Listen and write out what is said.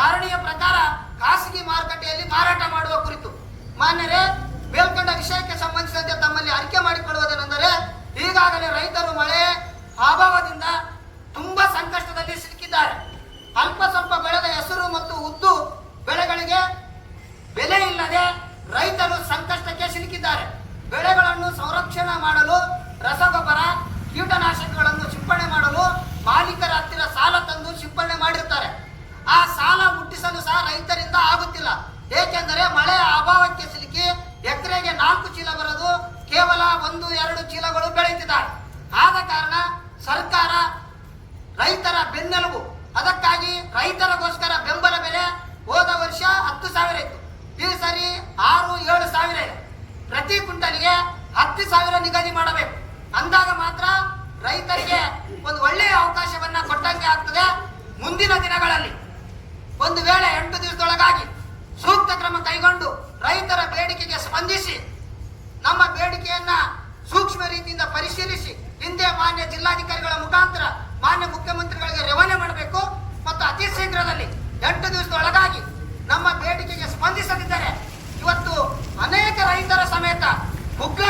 ಧಾರಣೆಯ ಪ್ರಕಾರ ಖಾಸಗಿ ಮಾರುಕಟ್ಟೆಯಲ್ಲಿ ಮಾರಾಟ ಮಾಡುವ ಕುರಿತು. ಮಾನ್ಯರೇ, ಮೇಲ್ಕಂಡ ವಿಷಯಕ್ಕೆ ಸಂಬಂಧಿಸಿದಂತೆ ತಮ್ಮಲ್ಲಿ ಅರಿಕೆ ಮಾಡಿಕೊಳ್ಳುವುದೇನೆಂದರೆ, ಈಗಾಗಲೇ ರೈತರು ಮಳೆ ಬರೋದು ಕೇವಲ ಒಂದು, ಎರಡು ಚೀಲಗಳು ಬೆಳೆಯುತ್ತಿದ್ದಾರೆ. ಆದ ಕಾರಣ ಸರ್ಕಾರ ರೈತರ ಬೆನ್ನೆಲುಬು, ಅದಕ್ಕಾಗಿ ರೈತರಗೋಸ್ಕರ ಬೆಂಬಲ ಬೆಲೆ ಹೋದ ವರ್ಷ ಹತ್ತು ಸಾವಿರ ಇತ್ತು. ಈ ಸರಿ ಆರು, ಏಳು ಸಾವಿರ ಇದೆ. ಪ್ರತಿ ಕ್ವಿಂಟಲ್ಗೆ ಹತ್ತು ಸಾವಿರ ನಿಗದಿ ಮಾಡಬೇಕು. ಅಂದಾಗ ಮಾತ್ರ ರೈತರಿಗೆ ಒಂದು ಒಳ್ಳೆಯ ಅವಕಾಶವನ್ನ ಮಾನ್ಯ ಜಿಲ್ಲಾಧಿಕಾರಿಗಳ ಮುಖಾಂತರ ಮಾನ್ಯ ಮುಖ್ಯಮಂತ್ರಿಗಳಿಗೆ ರವಾನೆ ಮಾಡಬೇಕು. ಮತ್ತು ಅತಿ ಶೀಘ್ರದಲ್ಲಿ ಎಂಟು ದಿವಸದೊಳಗಾಗಿ ನಮ್ಮ ಬೇಡಿಕೆಗೆ ಸ್ಪಂದಿಸದಿದ್ದರೆ ಇವತ್ತು ಅನೇಕ ರೈತರ ಸಮೇತ ಉಗ್ರ